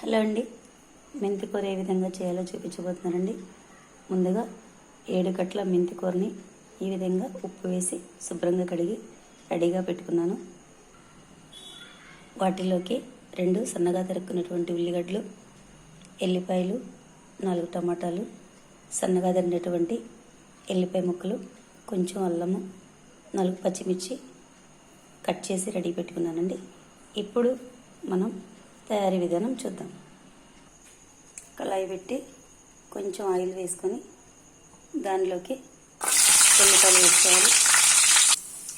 Hello అండి. మెంతి కూర ఏ విధంగా చేయాలో చూపించబోతున్నారండి ముందుగా ఏడు కట్ల మెంతికూరని ఈ విధంగా ఉప్పు వేసి శుభ్రంగా కడిగి రెడీగా పెట్టుకున్నాను. వాటిలోకి రెండు సన్నగా తరుక్కున్నటువంటి ఉల్లిగడ్డలు ఎల్లిపాయలు నాలుగు టమాటాలు సన్నగా తరిగినటువంటి ఎల్లిపాయ ముక్కలు కొంచెం అల్లము నాలుగు పచ్చిమిర్చి కట్ చేసి రెడీ పెట్టుకున్నానండి. ఇప్పుడు మనం తయారీ విధానం చూద్దాం. కళాయి పెట్టి కొంచెం ఆయిల్ వేసుకొని దానిలోకి ఉల్లిపాయలు వేసుకోవాలి.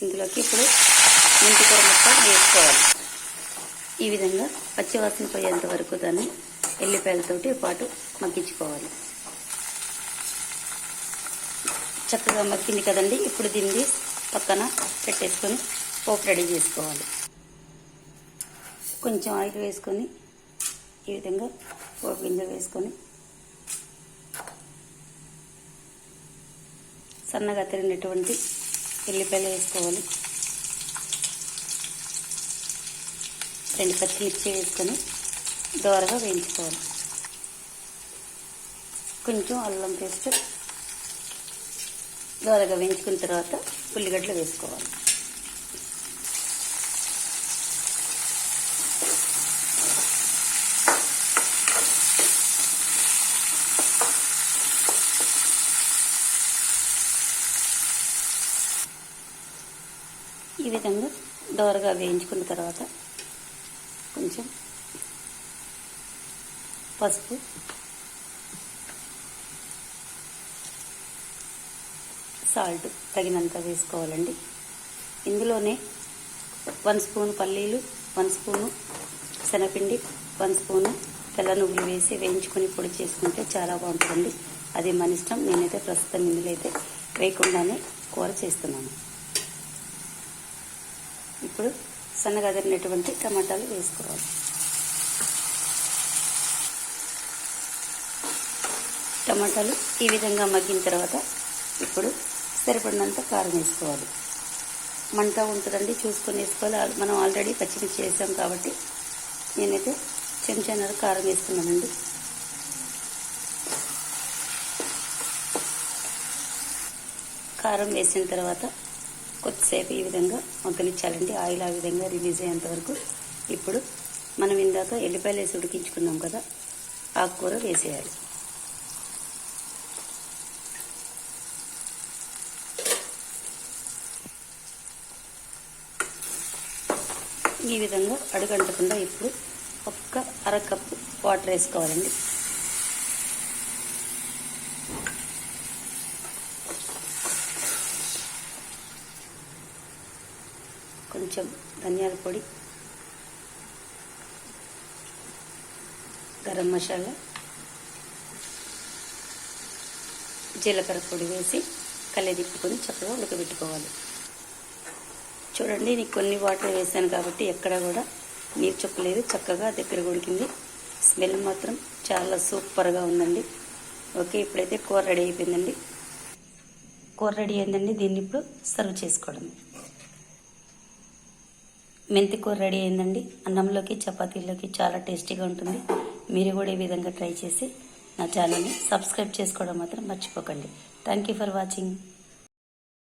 ఇందులోకి ఇప్పుడు మెంతికూర ముక్క వేసుకోవాలి. ఈ విధంగా పచ్చివాసన పోయేంత వరకు దాన్ని ఎల్లిపాయలతోటి పాటు మగ్గించుకోవాలి. చక్కగా మగ్గింది కదండి? ఇప్పుడు దీన్ని పక్కన పెట్టేసుకొని పోపు రెడీ చేసుకోవాలి. కొంచెం ఆయిల్ వేసుకొని ఈ విధంగా పోపు గింజ వేసుకొని సన్నగా తిరిగినటువంటి ఎల్లిపాయలు వేసుకోవాలి. రెండు పచ్చిమిర్చి వేసుకొని దోరగా వేయించుకోవాలి. కొంచెం అల్లం పేస్ట్ దోరగా వేయించుకున్న తర్వాత ఉల్లిగడ్డలు వేసుకోవాలి. ఈ విధంగా దోరగా వేయించుకున్న తర్వాత కొంచెం పసుపు సాల్ట్ తగినంత వేసుకోవాలండి. ఇందులోనే వన్ స్పూన్ పల్లీలు వన్ స్పూను శనగపిండి వన్ స్పూను తెల్ల నువ్వులు వేసి వేయించుకొని పొడి చేసుకుంటే చాలా బాగుంటుందండి. అది మన ఇష్టం. నేనైతే ప్రస్తుతం ఇందులో అయితే వేయకుండానే కూర చేస్తున్నాను. ఇప్పుడు సన్నగా తరిగినటువంటి టమాటాలు వేసుకోవాలి. టమాటాలు ఈ విధంగా మగ్గిన తర్వాత ఇప్పుడు సరిపడినంత కారం వేసుకోవాలి. మంట ఉంటుందండి చూసుకొని వేసుకోవాలి. మనం ఆల్రెడీ పచ్చిమిర్చి వేసాం కాబట్టి నేనైతే చెంచాన్నర కారం వేసుకున్నానండి. కారం వేసిన తర్వాత కొద్దిసేపు ఈ విధంగా మొగ్గలిచ్చాలండి ఆయిల్ ఆ విధంగా రిలీజ్ అయ్యేంత వరకు ఇప్పుడు మనం ఇందాక ఎల్లిపాయలు వేసి ఉడికించుకున్నాం కదా ఆకుకూర వేసేయాలి. ఈ విధంగా అడుగంటకుండా ఇప్పుడు ఒక్క అర కప్పు వాటర్ వేసుకోవాలండి. కొంచెం ధనియాల పొడి గరం మసాలా జీలకర్ర పొడి వేసి కలిదిప్పుకొని చక్కగా ఉడకబెట్టుకోవాలి. చూడండి నీకు కొన్ని వాటర్ వేసాను కాబట్టి ఎక్కడ కూడా నీరు చొప్పలేదు. చక్కగా దగ్గర ఉడికింది. స్మెల్ మాత్రం చాలా సూపర్గా ఉందండి. ఓకే ఇప్పుడైతే కూర రెడీ అయిపోయిందండి. కూర రెడీ అయిందండి. దీన్ని ఇప్పుడు సర్వ్ చేసుకోవడం. మెంతికూర రెడీ అయిందండి. అన్నంలోకి చపాతీలోకి చాలా టేస్టీగా ఉంటుంది. మీరు కూడా ఈ విధంగా ట్రై చేసి నా ఛానల్ని సబ్స్క్రైబ్ చేసుకోవడం మాత్రం మర్చిపోకండి. Thank you for watching.